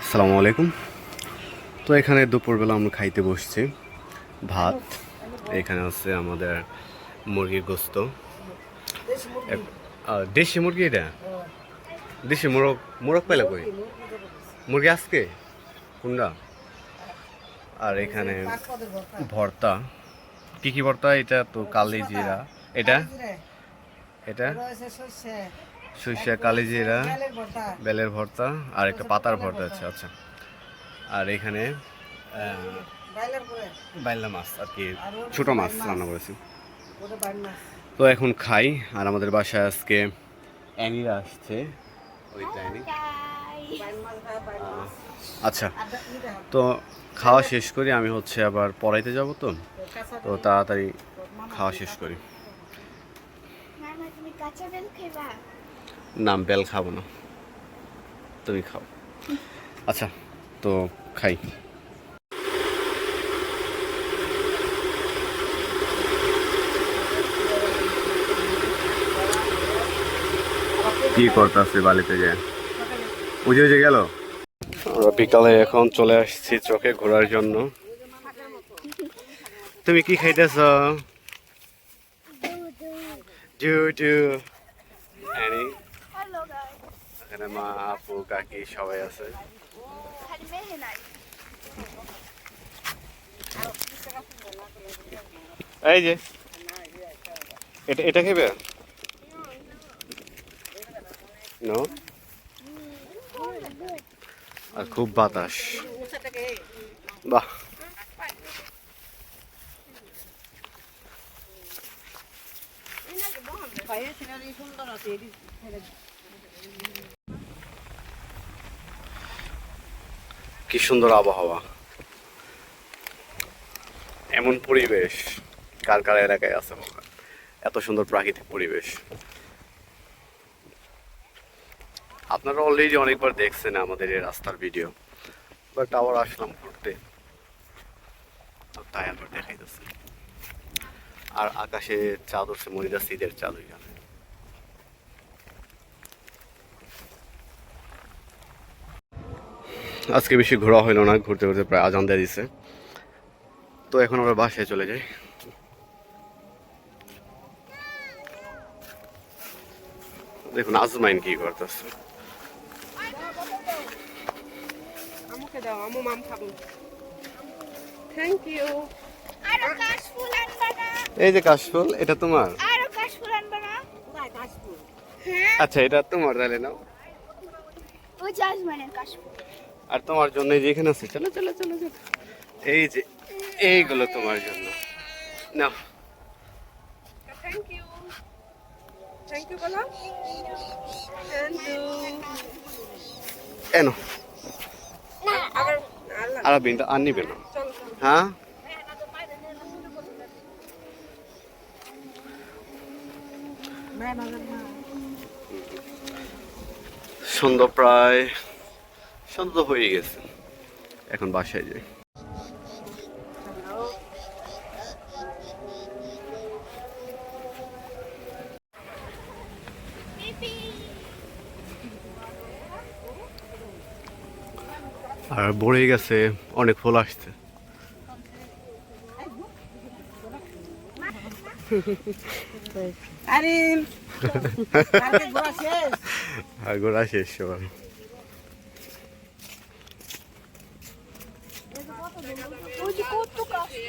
আসসালামু আলাইকুম। তো এখানে দুপুরবেলা আমরা খাইতে বসছি। ভাত, এখানে আছে আমাদের মুরগির গোস্ত। দেশি মুরগি এটা? দেশি মোরগ মোরগ পাইলা কই? মুরগি আজকে? কোনটা আর এখানে ভর্তা। কি কি ভর্তা? এটা তো কালি জিরা। এটা? এটা? সরিষা, কালিজিরা, বেলের ভর্তা আর একটা পাতার ভর্তা আছে আচ্ছা। আর এখানে বাইলা মাছ আর কি, ছোট মাছ রান্না করেছি। তো এখন খাই, আর আমাদের বাসায় আজকে অ্যানিরা আসছে। আচ্ছা তো খাওয়া শেষ করি, আমি হচ্ছে আবার পড়াইতে যাব তো। তো তাড়াতাড়ি খাওয়া শেষ করি। নাম বেল খাব না। তুমি খাও। আচ্ছা তো খাই। কি করতেছে বালিতে যে বুঝে বুঝে গেল? আমরা বিকালে এখন চলে আসছি চোখে ঘোরার জন্য। তুমি কি খাইতেছ? জু জু এখানে মা আপু কাকি সবাই আছে। এই যে এটা এটা খেবে? নো আর খুব বাতাস। বাহ। কি সুন্দর আবহাওয়া। এমন পরিবেশ কার কার এলাকায় আছে এত সুন্দর প্রাকৃতিক পরিবেশ। আপনারা অলরেডি অনেকবার দেখছেন আমাদের এই রাস্তার ভিডিও বাট আবার আসলাম ঘুরতে। তাই আবার দেখাইতেছে। আর আকাশে চাঁদ উঠছে, মনিরা শীতের চাঁদ ওইখানে। আজকে বেশি ঘোরা হইল না ঘুরতে ঘুরতে প্রায় আজান দিয়ে দিছে। তো এখন আমরা বাসায় চলে যাই। দেখুন আজমাইন কি করতেছে। এই যে কাশফুল এটা তোমার? হ্যাঁ। আচ্ছা এটা তোমার তাহলে নাও। ওই জাজমানের কাশফুল। আর তোমার জন্য এই যে এখানে আছে চলো চলো চলো চলো। এই যে এইগুলো তোমার জন্য। থ্যাংক ইউ এনো। আর বিনটা আর নিবে না। হ্যাঁ? সন্ধ্যা প্রায় সন্ধ্যা হয়ে গেছে। এখন বাসায় যাই। আর বড়ে গেছে অনেক ফুল আসছে। আরে ঘোরা শেষ আর ঘোরা শেষ সবার ওই যে কত কাশফুল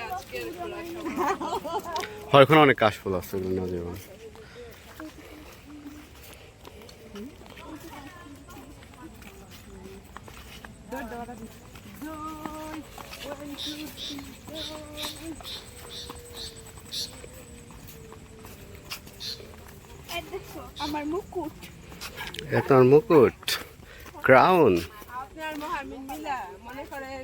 হয় ওখানে অনেক কাশফুল আছে ওগুলো না যাবেন আমার মুকুট। ক্রাউন আপনার মহামিন মিলা মনে করেন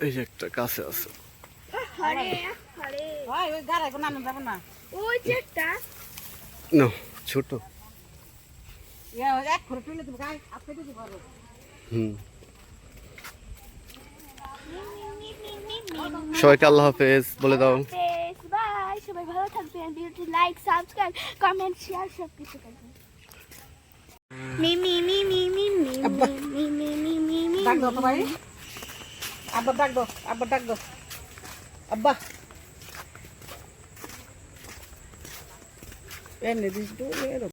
এই যে একটা কাছে আছে হরে হরে ওই যে একটা না ছোট হুম সবাইকে আল্লাহ হাফেজ বলে দাও বাই সবাই ভালো থাকবেন ভিডিওটি লাইক সাবস্ক্রাইব কমেন্ট শেয়ার সব কিছু করবেন মি মি মি মি মি মি মি মি মি ডাক দাও তো ভাই আব্বা ডাক দাও আব্বা ডাক দাও। আব্বা। এমনি দিস